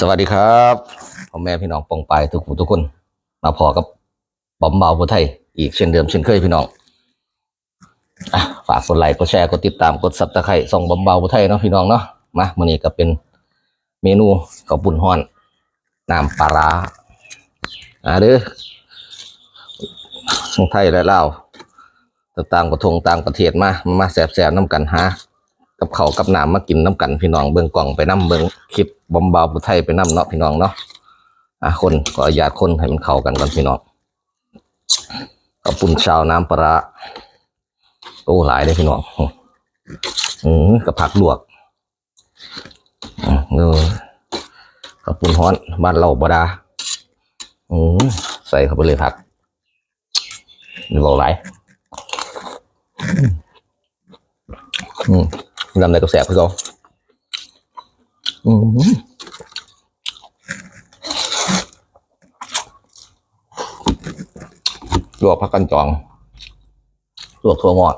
สวัสดีครับพ่อแม่พี่น้องปองไปทุกผู้ทุกคน มาพอกับบอมเบาผู้ไทย อีกเช่นเดิมเช่นเคยพี่น้องอฝากกดไลค์กดแชร์กดติดตามกดซับตะไคร่ส่องบอมเบาผู้ไทยเนาะพี่น้องเนาะมามื้อนี้ก็เป็นเมนูข้าวปุ้นฮ้อนน้ำปลาร้าอ่าเด้อทั้งไทยและลาวต่างประทงต่างประเทศมามาแสบๆน้ำกันหา กับเขากับน้ำมากินน้ำกันพี่น้องเบิ่งกล่องไปน้ำเบิ่งคลิปบอมบาวผู้ไทยไปน้ำเนาะพี่น้องเนาะอะคนก็อยากคนให้มันเข้ากันก่อนพี่น้องกับปุ่นชาวน้ำปลาโอ้หลายเลยพี่น้องอืมกับผักลวกอืมเออกับปุ่นฮ้อนบ้านเราบดาอืมใส่เข้าไปเลยผักนี่บอกหลายอืม ลำในกระแสพี่กองอืมลวกพักกันจองลวกถั่วงอก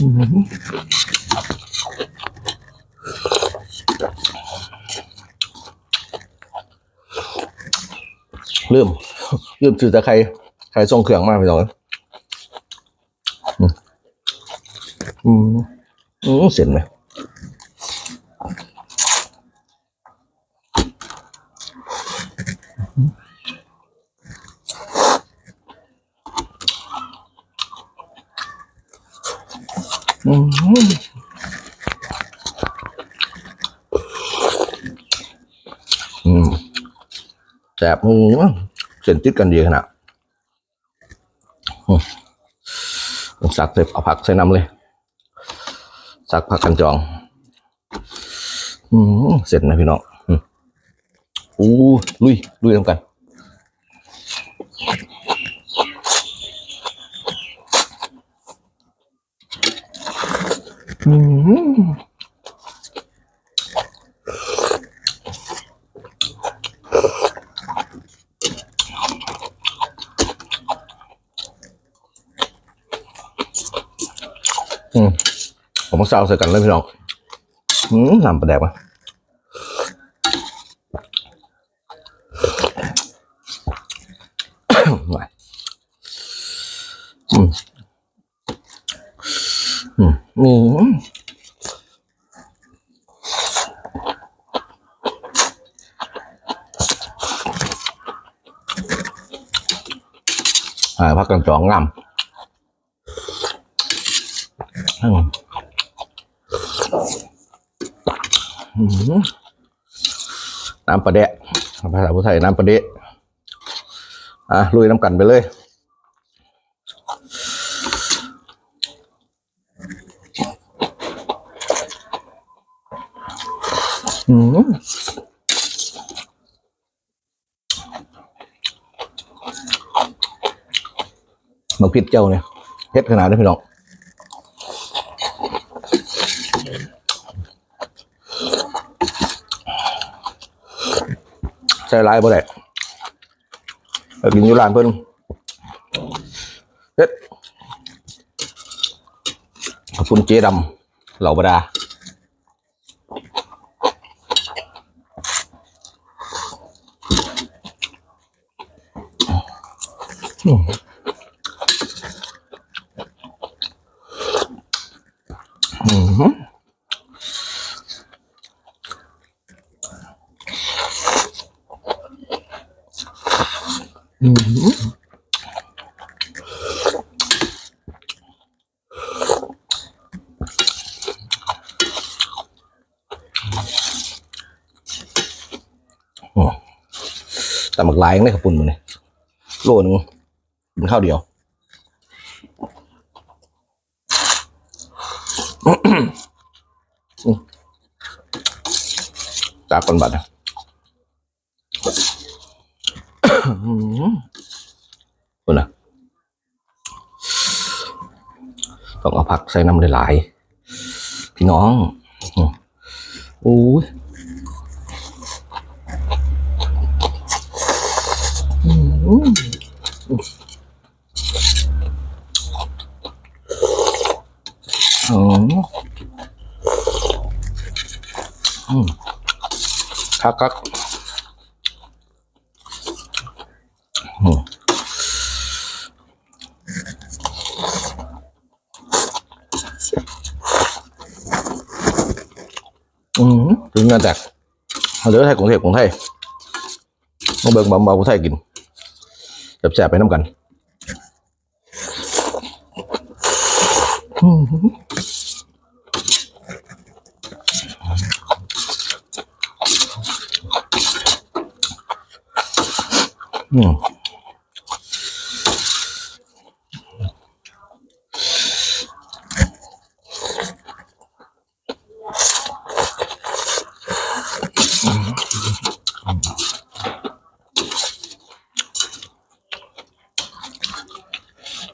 อื้อหือลืมลืมซื้อตะไคร้ไข่ทรงเครื่องมากพี่น้องอืม อืมอืมเสร็จไหมอืมอืมแสบมึงมั้งเส้นติดกันดีขนาดอืมสักเสร็จเอาผักใส่น้ำเลย สักผักกันจอง อืมเสร็จนะพี่น้องอู้ลุยลุยทำกันอืมอืม ผมมาซาวใส่กันเลยพี่น้องอืมน้ำปลาแดกวะหน่อยอืมอืมอืมอ่าพักกันจองงามอืมอืม น้ำปลาแดะภาษาพุทธไทยน้ำปลาเดะอะลุยน้ำกันไปเลยอืมมาพิดเจ้าเนี่ยเฮ็ดขนาดนี้พี่น้อง ใส่ลายบ่ได้ไปกินอยู่ร้านเพิ่นเฮ็ดขอบคุณเจ๊ดำเหล่าบดาอืมอืมอืมโอ้ แต่หมักลายยังได้ขปุ่นมาเนี่ยโลนึงกินข้าวเดียวจากคนบัตรนะ คนน่ะต้องเอาผักใส่น้ำหลายๆพี่น้องอู้ยอืมอ๋ออืมคักคัก อืมถึงเงินแตกเอาเหลือไทยกรุงเทพกรุงไทยมา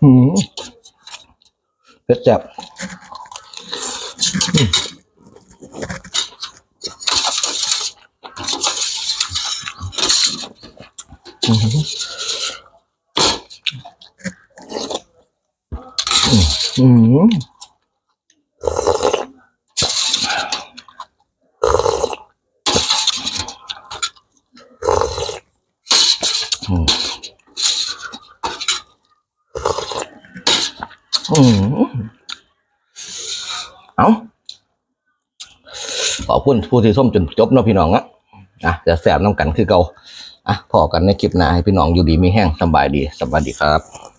เบิ่งบำเบาผู้ไทยกินแสบๆไปน้ำกันอืมอืมอืมเผ็ดจับอืมอืม เอาขอบคุณผู้ที่ส้มจนจบเนาะพี่น้องอะอะจะแสบน้ำกันคือเก่าอะพอกันในคลิปหน้าให้พี่น้องอยู่ดีมีแห้งสบายดีสบายดีครับ